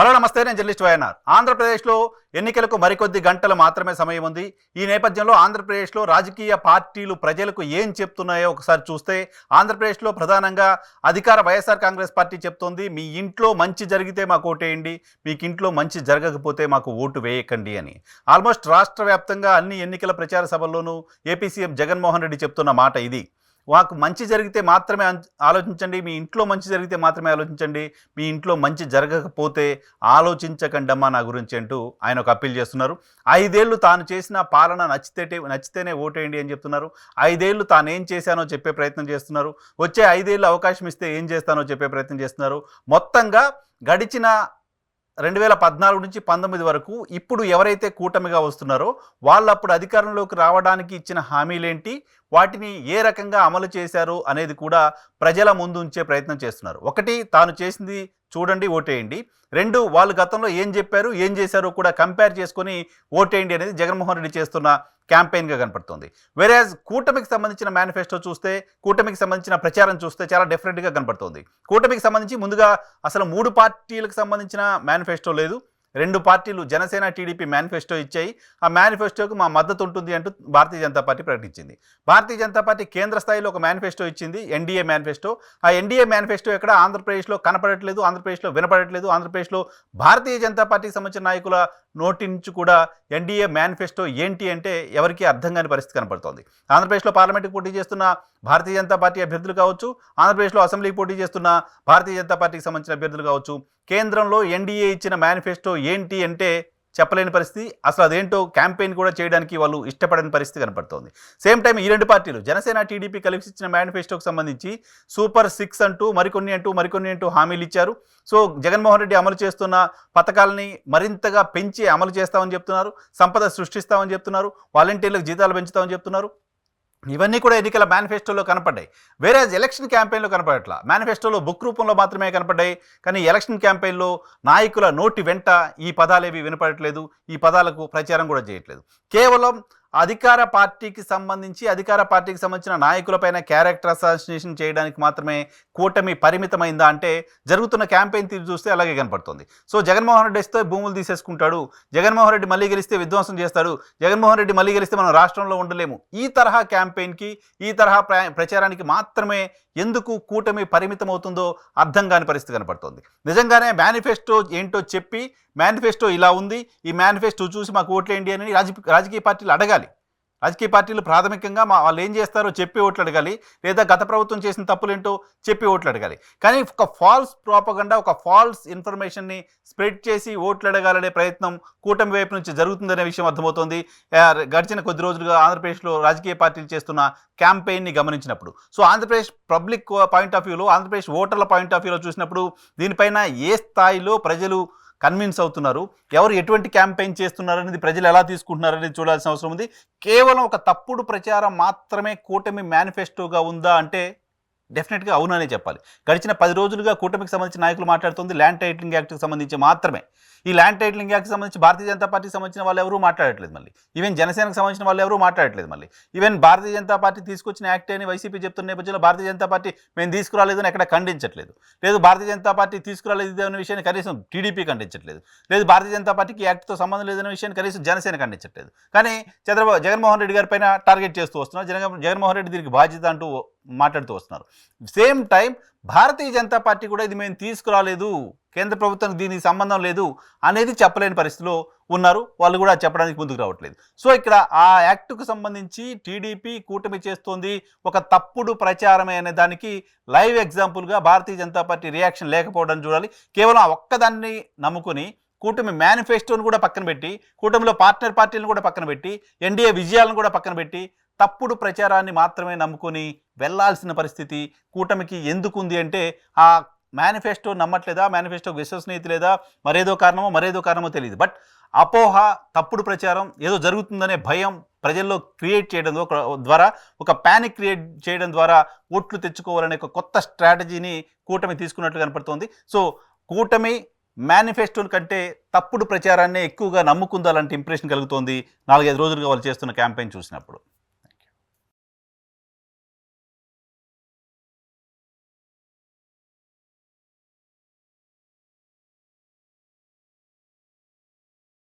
Hello నమస్తే నేను journalist YNR. ఆంధ్రప్రదేశ్లో ఎన్నికలకు మరికొద్ది గంటలు మాత్రమే సమయం ఉంది. ఈ నేపథ్యంలో ఆంధ్రప్రదేశ్లో రాజకీయ పార్టీలు ప్రజలకు ఏం చెప్తున్నాయో ఒకసారి చూస్తే ఆంధ్రప్రదేశ్లో ప్రధానంగా అధికార వైఎస్ఆర్ కాంగ్రెస్ పార్టీ చెప్తోంది మీ ఇంట్లో మంచి జరిగితే మాకు ఓటేయండి మీకు ఇంట్లో మంచి జరగకపోతే మాకు ఓటు వేయకండి అని. ఆల్మోస్ట్ రాష్ట్ర వ్యాప్తంగా అన్ని ఎన్నికల ప్రచార సభల్లోనూ ఏపీ సీఎం జగన్మోహన్ రెడ్డి చెప్తున్న మాట ఇది. మాకు మంచి జరిగితే మాత్రమే ఆలోచించండి. మీ ఇంట్లో మంచి జరిగితే మాత్రమే ఆలోచించండి. మీ ఇంట్లో మంచి జరగకపోతే ఆలోచించకండమ్మా నా గురించి అంటూ ఆయన ఒక అప్పీల్ చేస్తున్నారు. ఐదేళ్ళు తాను చేసిన పాలన నచ్చితే నచ్చితేనే ఓటేయండి అని చెప్తున్నారు. ఐదేళ్ళు తాను ఏం చేశానో చెప్పే ప్రయత్నం చేస్తున్నారు. వచ్చే ఐదేళ్ళు అవకాశం ఇస్తే ఏం చేస్తానో చెప్పే ప్రయత్నం చేస్తున్నారు. మొత్తంగా గడిచిన రెండు వేల పద్నాలుగు నుంచి పంతొమ్మిది వరకు ఇప్పుడు ఎవరైతే కూటమిగా వస్తున్నారో వాళ్ళు అప్పుడు అధికారంలోకి రావడానికి ఇచ్చిన హామీలేంటి? వాటిని ఏ రకంగా అమలు చేశారు అనేది కూడా ప్రజల ముందు ఉంచే ప్రయత్నం చేస్తున్నారు. ఒకటి తాను చేసింది చూడండి ఓటేయండి. రెండు వాళ్ళు గతంలో ఏం చెప్పారు ఏం చేశారో కూడా కంపేర్ చేసుకొని ఓటేయండి అనేది జగన్మోహన్ రెడ్డి చేస్తున్న క్యాంపెయిన్గా కనపడుతుంది. వేరేజ్ కూటమికి సంబంధించిన మేనిఫెస్టో చూస్తే కూటమికి సంబంధించిన ప్రచారం చూస్తే చాలా డిఫరెంట్గా కనపడుతుంది. కూటమికి సంబంధించి ముందుగా అసలు మూడు పార్టీలకు సంబంధించిన మేనిఫెస్టో లేదు. రెండు పార్టీలు జనసేన టీడీపీ మేనిఫెస్టో ఇచ్చాయి. ఆ మేనిఫెస్టోకు మా మద్దతు ఉంటుంది అంటూ భారతీయ జనతా పార్టీ ప్రకటించింది. భారతీయ జనతా పార్టీ కేంద్ర స్థాయిలో ఒక మేనిఫెస్టో ఇచ్చింది ఎన్డీఏ మేనిఫెస్టో. ఆ ఎన్డీఏ మేనిఫెస్టో ఎక్కడ? ఆంధ్రప్రదేశ్లో కనపడట్లేదు ఆంధ్రప్రదేశ్లో వినపడట్లేదు ఆంధ్రప్రదేశ్లో భారతీయ జనతా పార్టీకి సంబంధించిన నాయకుల నోటి నుంచి కూడా ఎన్డీఏ మేనిఫెస్టో ఏంటి అంటే ఎవరికీ అర్థం కాని పరిస్థితి కనపడుతోంది. ఆంధ్రప్రదేశ్లో పార్లమెంట్కి పోటీ చేస్తున్న భారతీయ జనతా పార్టీ అభ్యర్థులు కావచ్చు ఆంధ్రప్రదేశ్లో అసెంబ్లీకి పోటీ చేస్తున్న భారతీయ జనతా పార్టీకి సంబంధించిన అభ్యర్థులు కావచ్చు కేంద్రంలో ఎన్డీఏ ఇచ్చిన మేనిఫెస్టో ఏంటి అంటే చెప్పలేని పరిస్థితి. అసలు అదేంటో క్యాంపెయిన్ కూడా చేయడానికి వాళ్ళు ఇష్టపడని పరిస్థితి కనపడుతోంది. సేమ్ టైం ఈ రెండు పార్టీలు జనసేన టీడీపీ కలిసి ఇచ్చిన మేనిఫెస్టోకి సంబంధించి సూపర్ సిక్స్ అంటూ మరికొన్ని అంటూ మరికొన్ని అంటూ హామీలు ఇచ్చారు. సో జగన్మోహన్ రెడ్డి అమలు చేస్తున్న పథకాలని మరింతగా పెంచి అమలు చేస్తామని చెప్తున్నారు. సంపద సృష్టిస్తామని చెప్తున్నారు. వాలంటీర్లకు జీతాలు పెంచుతామని చెప్తున్నారు. ఇవన్నీ కూడా ఎన్నికల మేనిఫెస్టోలో కనపడ్డాయి. వేరే ఎలక్షన్ క్యాంపెయిన్లో కనపడట్లా. మేనిఫెస్టోలో బుక్ రూపంలో మాత్రమే కనపడ్డాయి. కానీ ఎలక్షన్ క్యాంపెయిన్లో నాయకుల నోటి వెంట ఈ పదాలేవి వినపడట్లేదు. ఈ పదాలకు ప్రచారం కూడా చేయట్లేదు. కేవలం అధికార పార్టీకి సంబంధించి అధికార పార్టీకి సంబంధించిన నాయకులపైన క్యారెక్టర్ అసాసినేషన్ చేయడానికి మాత్రమే కూటమి పరిమితమైందా అంటే జరుగుతున్న క్యాంపెయిన్ తీరు చూస్తే అలాగే కనపడుతుంది. సో జగన్మోహన్ రెడ్డి ఇస్తే భూములు తీసేసుకుంటాడు జగన్మోహన్ రెడ్డి మళ్ళీ గెలిస్తే విధ్వంసం చేస్తాడు జగన్మోహన్ రెడ్డి మళ్ళీ గెలిస్తే మనం రాష్ట్రంలో ఉండలేము. ఈ తరహా క్యాంపెయిన్కి ఈ తరహా ప్రచారానికి మాత్రమే ఎందుకు కూటమి పరిమితం అవుతుందో అర్థం కాని పరిస్థితి కనపడుతుంది. నిజంగానే మేనిఫెస్టో ఏంటో చెప్పి మేనిఫెస్టో ఇలా ఉంది. ఈ మేనిఫెస్టో చూసి మాకు ఓట్లేండి అని రాజకీయ పార్టీలు అడగాలి. రాజకీయ పార్టీలు ప్రాథమికంగా మా వాళ్ళు ఏం చేస్తారో చెప్పి ఓట్లు అడగాలి లేదా గత ప్రభుత్వం చేసిన తప్పులేంటో చెప్పి ఓట్లు అడగాలి. కానీ ఒక ఫాల్స్ ప్రాపగండా ఒక ఫాల్స్ ఇన్ఫర్మేషన్ని స్ప్రెడ్ చేసి ఓట్లు అడగాలనే ప్రయత్నం కూటమి వైపు నుంచి జరుగుతుందనే విషయం అర్థమవుతోంది. గడిచిన కొద్ది రోజులుగా ఆంధ్రప్రదేశ్లో రాజకీయ పార్టీలు చేస్తున్న క్యాంపెయిన్ని గమనించినప్పుడు. So Andhra Pradesh public point of వ్యూలో ఆంధ్రప్రదేశ్ ఓటర్ల పాయింట్ ఆఫ్ వ్యూలో చూసినప్పుడు దీనిపైన ఏ స్థాయిలో ప్రజలు కన్విన్స్ అవుతున్నారు. ఎవరు ఎటువంటి క్యాంపెయిన్ చేస్తున్నారు అనేది ప్రజలు ఎలా తీసుకుంటున్నారు అనేది చూడాల్సిన అవసరం ఉంది. కేవలం ఒక తప్పుడు ప్రచారం మాత్రమే కూటమి మేనిఫెస్టోగా ఉందా అంటే డెఫినెట్గా అవుననే చెప్పాలి. గడిచిన పది రోజులుగా కూటమికి సంబంధించిన నాయకులు మాట్లాడుతుంది. ల్యాండ్ టైటిలింగ్ యాక్ట్కి సంబంధించి మాత్రమే. ఈ ల్యాండ్ టైటిలింగ్ యాక్ట్కి సంబంధించి భారతీయ జనతా పార్టీకి సంబంధించిన వాళ్ళు ఎవరూ మాట్లాడట్లేదు మళ్ళీ. ఈవెన్ జనసేనకు సంబంధించిన వాళ్ళు ఎవరూ మాట్లాడట్లేదు మళ్ళీ. ఈవెన్ భారతీయ జనతా పార్టీ తీసుకొచ్చిన యాక్ట్ అని వైసీపీ చెప్తున్న నేపథ్యంలో భారతీయ జనతా పార్టీ మేము తీసుకురాలేదని ఎక్కడ ఖండించట్లేదు. లేదు భారతీయ జనతా పార్టీ తీసుకురాలేదు అనే విషయాన్ని కనీసం టీడీపీ ఖండించట్లేదు. లేదు భారతీయ జనతా పార్టీకి యాక్ట్తో సంబంధం లేదనే విషయాన్ని కనీసం జనసేన ఖండించట్లేదు. కానీ చంద్రబాబు జగన్మోహన్ రెడ్డి గారి పైన టార్గెట్ చేస్తూ వస్తున్నారు. జగన్ జగన్మోహన్ రెడ్డి దీనికి బాధ్యత అంటూ మాట్లాడుతూ వస్తున్నారు. Same time Bharatiya Janata party కూడా ఇది మేము తీసుకురాలేదు కేంద్ర ప్రభుత్వానికి దీనికి సంబంధం లేదు అనేది చెప్పలేని పరిస్థితిలో ఉన్నారు. వాళ్ళు కూడా చెప్పడానికి ముందుకు రావట్లేదు. సో ఇక్కడ ఆ యాక్ట్కు సంబంధించి టీడీపీ కూటమి చేస్తోంది ఒక తప్పుడు ప్రచారమే అనే దానికి లైవ్ ఎగ్జాంపుల్గా భారతీయ జనతా పార్టీ రియాక్షన్ లేకపోవడం చూడాలి. కేవలం ఆ ఒక్కదాన్ని నమ్ముకుని కూటమి మేనిఫెస్టోను కూడా పక్కన పెట్టి కూటమిలో పార్ట్నర్ పార్టీలను కూడా పక్కన పెట్టి ఎన్డీఏ విజయాలను కూడా పక్కన పెట్టి తప్పుడు ప్రచారాన్ని మాత్రమే నమ్ముకొని వెళ్ళాల్సిన పరిస్థితి కూటమికి ఎందుకుంది అంటే ఆ మేనిఫెస్టో నమ్మట్లేదా? మేనిఫెస్టో విశ్వసనీయత లేదా మరేదో కారణమో మరేదో కారణమో తెలియదు. బట్ అపోహ తప్పుడు ప్రచారం ఏదో జరుగుతుందనే భయం ప్రజల్లో క్రియేట్ చేయడం ద్వారా ఒక ప్యానిక్ క్రియేట్ చేయడం ద్వారా ఓట్లు తెచ్చుకోవాలనే ఒక కొత్త స్ట్రాటజీని కూటమి తీసుకున్నట్లు కనపడుతోంది. సో కూటమి మేనిఫెస్టోల కంటే తప్పుడు ప్రచారాన్నే ఎక్కువగా నమ్ముకుందాలంటే ఇంప్రెషన్ కలుగుతోంది. నాలుగైదు రోజులుగా వాళ్ళు చేస్తున్న క్యాంపెయిన్ చూసినప్పుడు.